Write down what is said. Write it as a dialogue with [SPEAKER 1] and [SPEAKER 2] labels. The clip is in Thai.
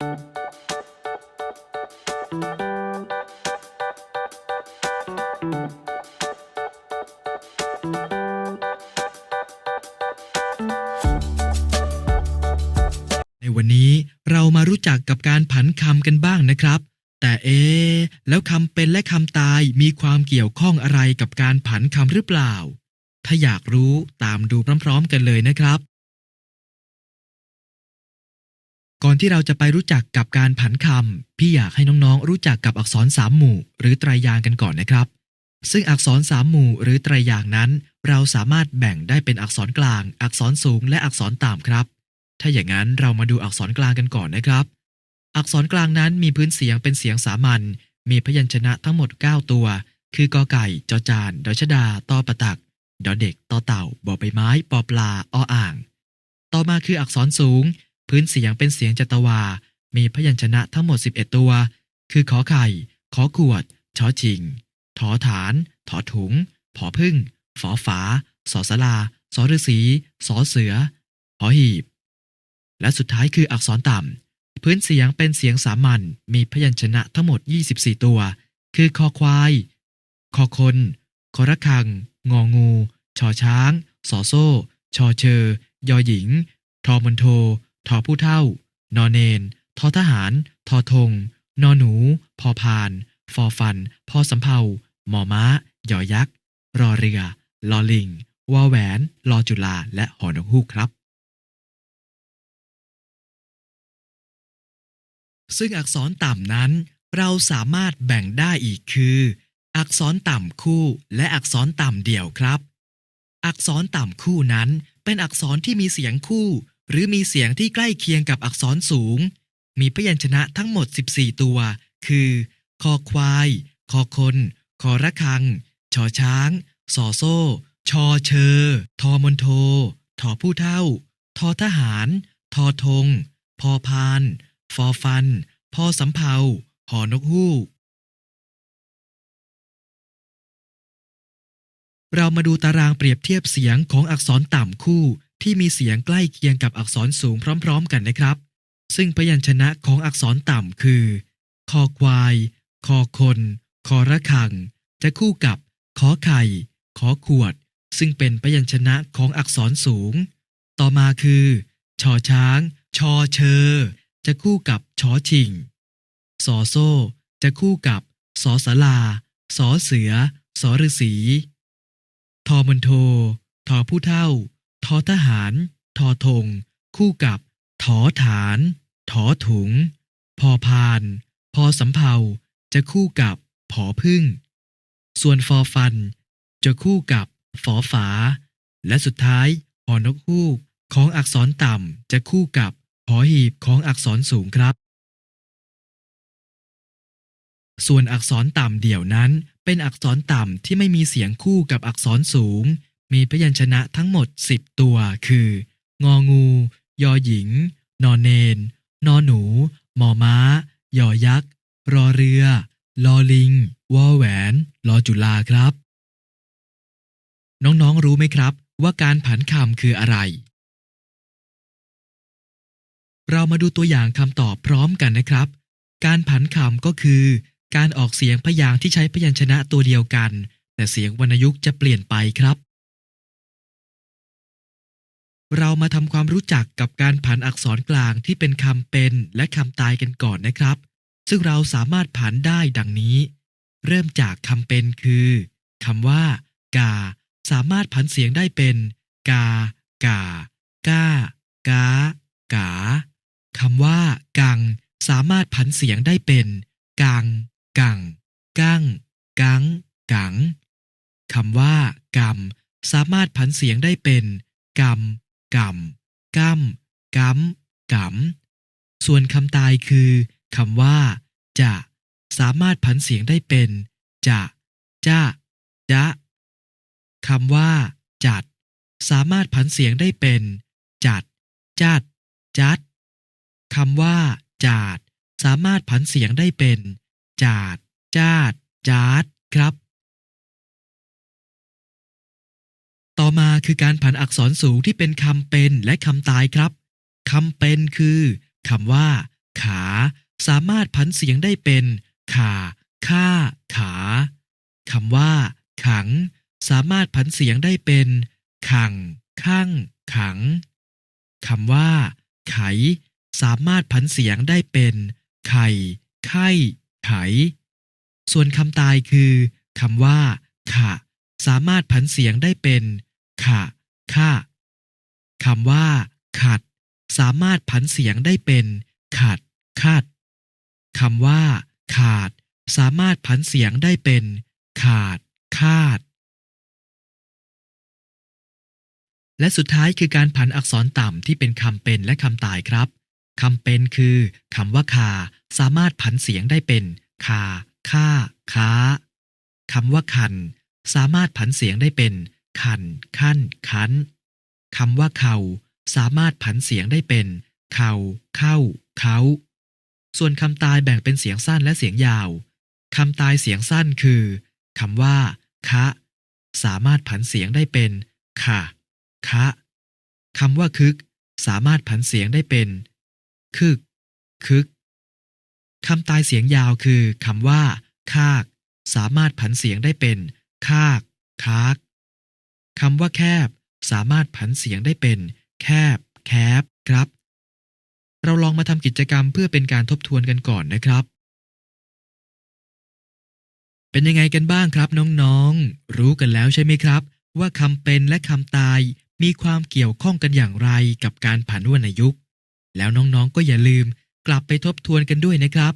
[SPEAKER 1] ในวันนี้เรามารู้จักกับการผันคำกันบ้างนะครับ แต่เอ๊แล้วคำเป็นและคำตายมีความเกี่ยวข้องอะไรกับการผันคำหรือเปล่า ถ้าอยากรู้ตามดูพร้อมๆกันเลยนะครับ ที่เราจะไปรู้จักกับการผันคำพี่อยากให้น้องๆ รู้จักกับอักษรสามหมู่ หรือไตรยางกันก่อนนะครับ ซึ่งอักษรสามหมู่หรือไตรยางนั้น เราสามารถแบ่งได้เป็นอักษรกลาง อักษรสูง และอักษรต่ำครับ ถ้าอย่างนั้นเรามาดูอักษรกลางกันก่อนนะครับ อักษรกลางนั้นมีพื้นเสียงเป็นเสียงสามัญมีพยัญชนะทั้งหมด 9 ตัว คือกอไก่ จอจาน ดอชดาตอประตัก ดอเด็ก ตอเต่า บอใบไม้ ปอปลา ออ่าง ต่อมาคืออักษรสูง พื้นเสียงเป็นเสียงจัตวา มีพยัญชนะทั้งหมด 11 ตัว คือขอไข่ ขอขวด ชอชิง ถอฐาน ถอถุง ผอพึ่ง ฝอฝา สอสลา สอฤาษีสอเสือ หอหีบ และสุดท้ายคืออักษรต่ำ พื้นเสียงเป็นเสียงสามัญ มีพยัญชนะทั้งหมด 24 ตัว คือคอควาย คอคน คอระคัง งองู ชอช้าง สอโซ่ ชอเชอ ยอหญิง ทอมนโท ทอผู้เท่า นอเนนทอทหาร ทอธง นอหนู พอพาน ฟอฟัน พอสำเภาหมอม้ายอยักษ์ รอเรือ ลอลิง วอแหวน ลอจุลา และหอนกฮูกครับ ซึ่งอักษรต่ำนั้น เราสามารถแบ่งได้อีกคือ อักษรต่ำคู่และอักษรต่ำเดี่ยวครับ อักษรต่ำคู่นั้นเป็นอักษรที่มีเสียงคู่ หรือมีเสียงที่ใกล้เคียงกับอักษรสูง มีพยัญชนะทั้งหมด 14 ตัว คือ คอควาย คอคน คอระคัง ชอช้าง สอโซ่ ชอเชอ ทอมนโท ทอผู้เท่า ทอทหาร ทอธง พอพาน ฟอฟัน พอสำเภา หอนกฮูก เรามาดูตารางเปรียบเทียบเสียงของอักษรต่ำคู่ ที่มีเสียงใกล้เคียงกับอักษรสูงพร้อม ๆ กันนะครับ ซึ่งพยัญชนะของอักษรต่ำคือ คอควาย คอคน คอระคัง จะคู่กับขอไข่ ขอขวด ซึ่งเป็นพยัญชนะของอักษรสูง ต่อมาคือชอช้าง ชอเชอ จะคู่กับชอชิงสอโซ่ จะคู่กับสอสลาสอเสือสอฤษีทอมันโททอผู้เท่า ทอทหาร ทอธง คู่กับถอฐาน ถอถุง พอพาน พอสำเภา จะคู่กับผอพึ่ง ส่วนฟอฟัน จะคู่กับฝอฝา และสุดท้ายหอนกฮูกของอักษรต่ำจะคู่กับหอหีบของอักษรสูงครับ ส่วนอักษรต่ำเดี่ยวนั้น เป็นอักษรต่ำที่ไม่มีเสียงคู่กับอักษรสูง มีพยัญชนะทั้งหมด 10 ตัว คือ งองู ยอหญิง นอเนน นอหนู มอม้า ยอยักษ์ รอเรือ ลอลิง วอแหวน ลอจุลาครับ น้องๆ รู้ไหมครับ ว่าการผันคำคืออะไร เรามาดูตัวอย่างคำตอบพร้อมกันนะครับ การผันคำก็คือ การออกเสียงพยางค์ที่ใช้พยัญชนะตัวเดียวกัน แต่เสียงวรรณยุกต์จะเปลี่ยนไปครับ เรามาทำความรู้จักกับการผันอักษรกลางที่เป็นคำเป็นและคำตายกันก่อนนะครับ ซึ่งเราสามารถผันได้ดังนี้ เริ่มจากคำเป็นคือคำว่า กา สามารถผันเสียงได้เป็น กา กา ก้า กา กาคำว่า กัง สามารถผันเสียงได้เป็น กัง กัง กั้งกัง กังคำว่ากำสามารถผันเสียงได้เป็นกำ กำกำกำกำส่วนคำตายคือคำว่า จะ สามารถผันเสียงได้เป็น จะจะจะคำว่า จัด สามารถผันเสียงได้เป็น จัด จัด จัดคำว่า จาด สามารถผันเสียงได้เป็น จาด จาดจาดครับ อมาคือการผันอักษรสูงที่เป็นคำเป็นและคำตายครับคำเป็นคือคำว่า ขา สามารถผันเสียงได้เป็นขาค่า ขาคำว่า ขัง สามารถผันเสียงได้เป็น ขังข้างขังคำว่า ไข สามารถผันเสียงได้เป็น ไข่ ไข้ไข ส่วนคำตายคือคำว่า ขะ สามารถผันเสียงได้เป็น ขะค่าคำว่า ขัด สามารถผันเสียงได้เป็น ขัดคาดคำว่า ขาด สามารถผันเสียงได้เป็น ขาด คาด และสุดท้ายคือการผันอักษรต่ำที่เป็นคำเป็นและคำตายครับคำเป็นคือคำว่าคา สามารถผันเสียงได้เป็น คาค่าค้าคำว่าคัน สามารถผันเสียงได้เป็น คัน ขั้น คันคำว่าเข่าสามารถผันเสียงได้เป็น เข่าเข้า เขา ส่วนคำตายแบ่งเป็นเสียงสั้นและเสียงยาวคำตายเสียงสั้นคือคำว่า คะ สามารถผันเสียงได้เป็น ค่ะ คะคำว่าคึก สามารถผันเสียงได้เป็น คึก คึกคำตายเสียงยาวคือคำว่า คาก สามารถผันเสียงได้เป็น คาก คากำว่าแคบ สามารถผันเสียงได้เป็น แคบ แคบ ครับ เราลองมาทำกิจกรรมเพื่อเป็นการทบทวนกันก่อนนะครับ เป็นยังไงกันบ้างครับน้องๆ รู้กันแล้วใช่ไหมครับ ว่าคำเป็นและคำตายมีความเกี่ยวข้องกันอย่างไรกับการผันวรรณยุกต์ แล้วน้องๆก็อย่าลืมกลับไปทบทวนกันด้วยนะครับ